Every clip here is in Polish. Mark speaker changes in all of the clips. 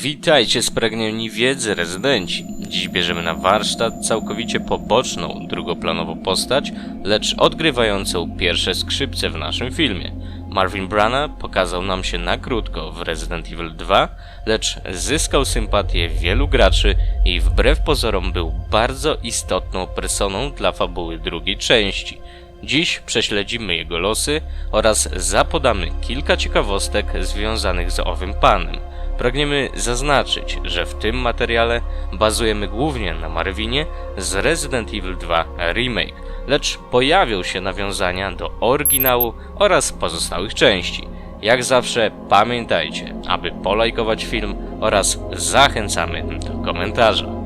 Speaker 1: Witajcie spragnieni wiedzy rezydenci. Dziś bierzemy na warsztat całkowicie poboczną, drugoplanową postać, lecz odgrywającą pierwsze skrzypce w naszym filmie. Marvin Brana pokazał nam się na krótko w Resident Evil 2, lecz zyskał sympatię wielu graczy i wbrew pozorom był bardzo istotną personą dla fabuły drugiej części. Dziś prześledzimy jego losy oraz zapodamy kilka ciekawostek związanych z owym panem. Pragniemy zaznaczyć, że w tym materiale bazujemy głównie na Marvinie z Resident Evil 2 Remake, lecz pojawią się nawiązania do oryginału oraz pozostałych części. Jak zawsze pamiętajcie, aby polajkować film oraz zachęcamy do komentarza.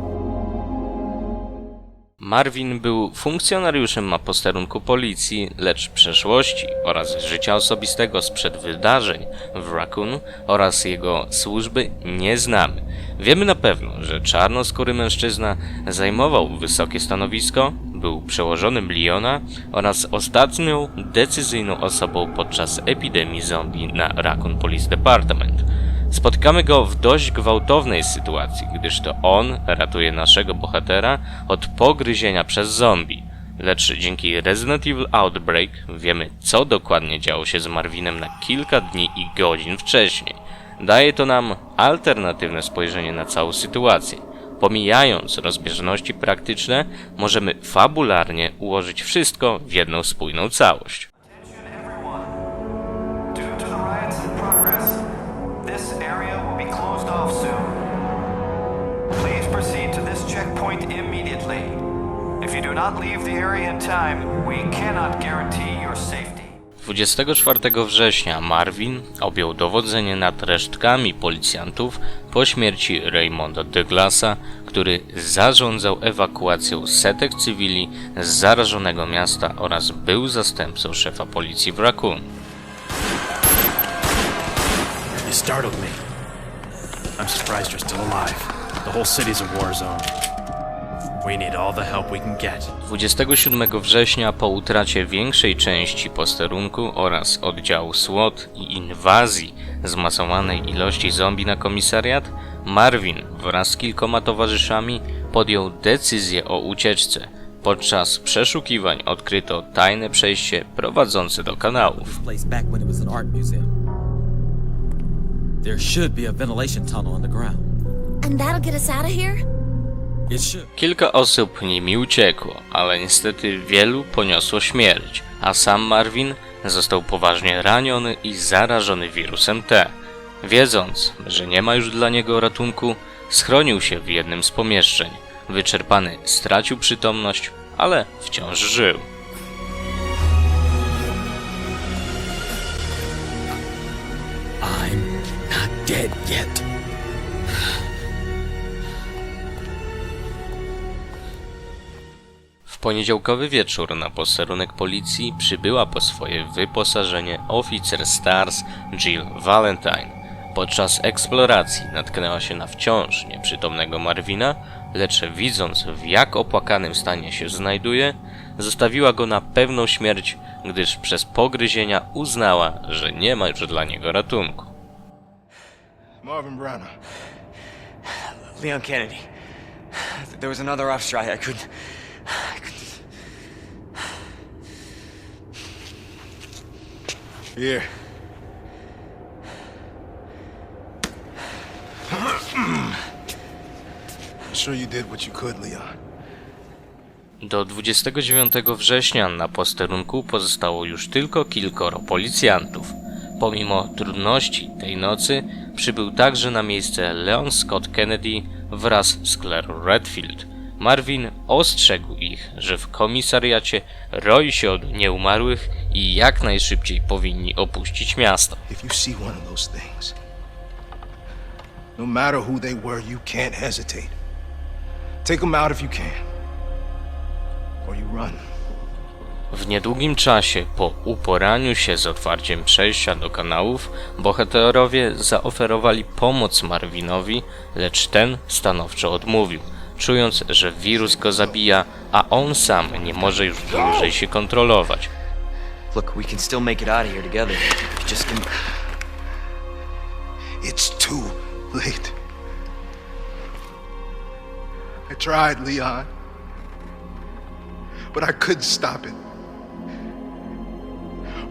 Speaker 1: Marvin był funkcjonariuszem na posterunku policji, lecz przeszłości oraz życia osobistego sprzed wydarzeń w Raccoon oraz jego służby nie znamy. Wiemy na pewno, że czarnoskóry mężczyzna zajmował wysokie stanowisko, był przełożonym Leona oraz ostatnią decyzyjną osobą podczas epidemii zombie na Raccoon Police Department. Spotykamy go w dość gwałtownej sytuacji, gdyż to on ratuje naszego bohatera od pogryzienia przez zombie. Lecz dzięki Resident Evil Outbreak wiemy, co dokładnie działo się z Marvinem na kilka dni i godzin wcześniej. Daje to nam alternatywne spojrzenie na całą sytuację. Pomijając rozbieżności praktyczne, możemy fabularnie ułożyć wszystko w jedną spójną całość.
Speaker 2: Not leave the area in time, we cannot guarantee your safety.
Speaker 1: 24 września Marvin objął dowodzenie nad resztkami policjantów po śmierci Raymonda Douglasa, który zarządzał ewakuacją setek cywili z zarażonego miasta oraz był zastępcą szefa policji w Raccoon.
Speaker 3: You startled me. I'm surprised you're still alive. The whole city's a war zone. We need all the help we can get.
Speaker 1: 27 września po utracie większej części posterunku oraz oddziału SWAT i inwazji zmasowanej ilości zombie na komisariat, Marvin wraz z kilkoma towarzyszami podjął decyzję o ucieczce. Podczas przeszukiwań odkryto tajne przejście prowadzące do kanałów.
Speaker 4: place back when it was an art museum. There should be a ventilation tunnel underground.
Speaker 5: And that'll get us out of here?
Speaker 1: Kilka osób nimi uciekło, ale niestety wielu poniosło śmierć, a sam Marvin został poważnie raniony i zarażony wirusem T. Wiedząc, że nie ma już dla niego ratunku, schronił się w jednym z pomieszczeń. Wyczerpany stracił przytomność, ale wciąż żył.
Speaker 4: I'm not dead yet.
Speaker 1: Poniedziałkowy wieczór na posterunek policji przybyła po swoje wyposażenie oficer Stars Jill Valentine. Podczas eksploracji natknęła się na wciąż nieprzytomnego Marvina, lecz widząc w jak opłakanym stanie się znajduje, zostawiła go na pewną śmierć, gdyż przez pogryzienia uznała, że nie ma już dla niego ratunku.
Speaker 6: Marvin Browner.
Speaker 7: Leon Kennedy. There was another off strike. I couldn't.
Speaker 6: Here. I'm sure you did what you could, Leon.
Speaker 1: Do 29 września na posterunku pozostało już tylko kilkoro policjantów. Pomimo trudności tej nocy przybył także na miejsce Leon Scott Kennedy wraz z Claire Redfield. Marvin ostrzegł ich, że w komisariacie roi się od nieumarłych i jak najszybciej powinni opuścić miasto.
Speaker 6: If you see one of those things, no matter who they were, you can't hesitate. Take them out if you can. Or you run.
Speaker 1: W niedługim czasie po uporaniu się z otwarciem przejścia do kanałów, bohaterowie zaoferowali pomoc Marvinowi, lecz ten stanowczo odmówił, czując, że wirus go zabija, a on sam nie może już dłużej się kontrolować.
Speaker 7: Look, we can still make it out of here together. Just me.
Speaker 6: It's too late. I tried, Leon. But I couldn't stop it.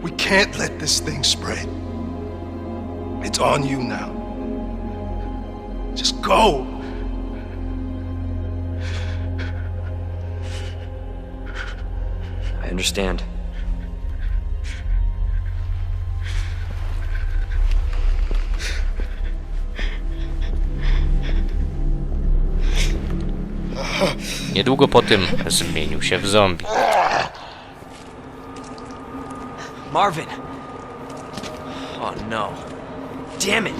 Speaker 6: We can't let this thing spread. It's on you now. Just go.
Speaker 7: I understand.
Speaker 1: Niedługo po tym zmienił się w zombie.
Speaker 7: Marvin! Oh no. Damn it!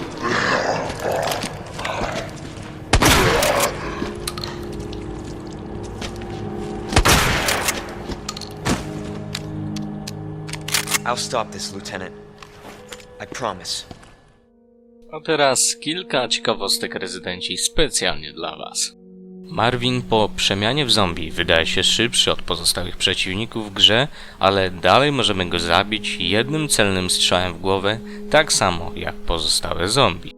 Speaker 7: I'll stop this, Lieutenant. I promise.
Speaker 1: A teraz kilka ciekawostek rezydenci specjalnie dla Was. Marvin po przemianie w zombie wydaje się szybszy od pozostałych przeciwników w grze, ale dalej możemy go zabić jednym celnym strzałem w głowę, tak samo jak pozostałe zombie.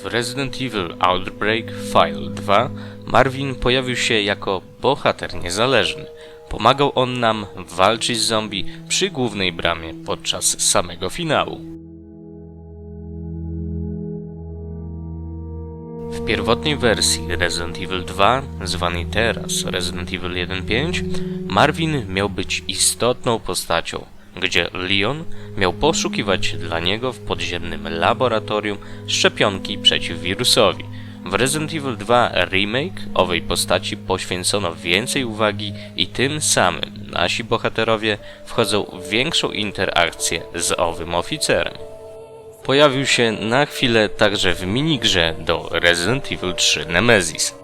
Speaker 1: W Resident Evil Outbreak File 2 Marvin pojawił się jako bohater niezależny. Pomagał on nam walczyć z zombie przy głównej bramie podczas samego finału. W pierwotnej wersji Resident Evil 2, zwanej teraz Resident Evil 1.5, Marvin miał być istotną postacią, gdzie Leon miał poszukiwać dla niego w podziemnym laboratorium szczepionki przeciw wirusowi. W Resident Evil 2 Remake owej postaci poświęcono więcej uwagi i tym samym nasi bohaterowie wchodzą w większą interakcję z owym oficerem. Pojawił się na chwilę także w minigrze do Resident Evil 3 Nemesis.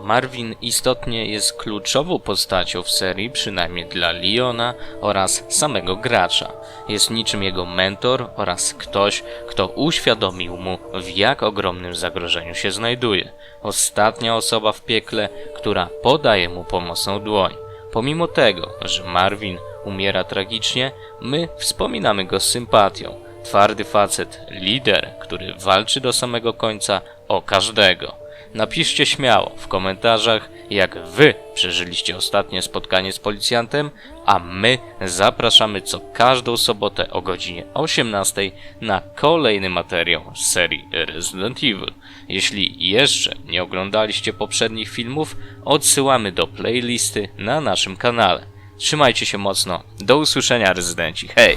Speaker 1: Marvin istotnie jest kluczową postacią w serii, przynajmniej dla Leona oraz samego gracza. Jest niczym jego mentor oraz ktoś, kto uświadomił mu, w jak ogromnym zagrożeniu się znajduje. Ostatnia osoba w piekle, która podaje mu pomocną dłoń. Pomimo tego, że Marvin umiera tragicznie, my wspominamy go z sympatią. Twardy facet, lider, który walczy do samego końca o każdego. Napiszcie śmiało w komentarzach, jak wy przeżyliście ostatnie spotkanie z policjantem, a my zapraszamy co każdą sobotę o godzinie 18 na kolejny materiał z serii Resident Evil. Jeśli jeszcze nie oglądaliście poprzednich filmów, odsyłamy do playlisty na naszym kanale. Trzymajcie się mocno, do usłyszenia rezydenci, hej!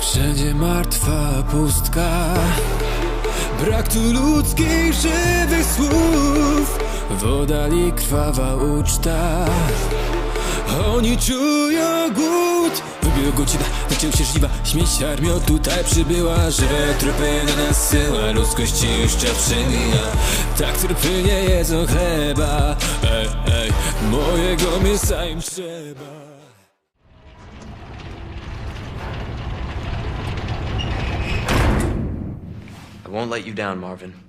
Speaker 8: Wszędzie martwa pustka. Brak tu ludzkich żywych słów. W oddali krwawa uczta. Oni czują głód. Wybiła godzina, zaczęły się żniwa. Śmieć armio tutaj przybyła. Żywe trupy na nas syła. Ludzkość już czas przemija Tak trupy nie jedzą chleba. Ej, ej, mojego mięsa im trzeba
Speaker 7: I won't let you down, Marvin.